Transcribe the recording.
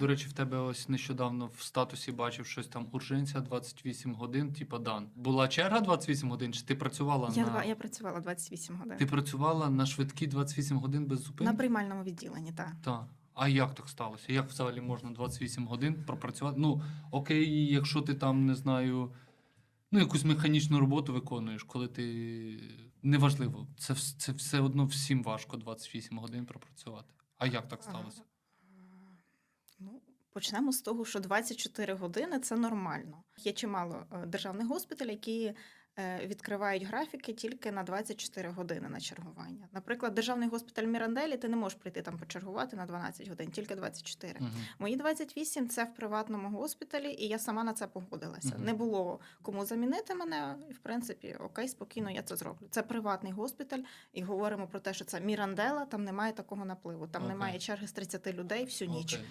До речі, в тебе ось нещодавно в статусі бачив щось там урженця 28 годин, типа дан. Була черга 28 годин, чи ти працювала Я, на два- я працювала 28 годин. ти працювала на швидкі 28 годин без зупинки? На приймальному відділенні, так. Так. А як так сталося? Як взагалі можна 28 годин пропрацювати? Ну, окей, якщо ти там не знаю, ну якусь механічну роботу виконуєш, коли ти неважливо, це, вс- це все одно всім важко 28 годин пропрацювати. А як так сталося? Ну, почнемо з того, що 24 години це нормально. Є чимало е, державних госпіталів, які е, відкривають графіки тільки на 24 години на чергування. Наприклад, державний госпіталь Міранделі ти не можеш прийти там почергувати на 12 годин, тільки 24. Мгм. Мої 28 це в приватному госпіталі, і я сама на це погодилася. Мгм. Не було кому замінити мене, і в принципі, окей, спокійно, я це зроблю. Це приватний госпіталь, і говоримо про те, що це Мірандела, там немає такого напливу, там Окей. немає черги з 30 людей всю ніч. Окей.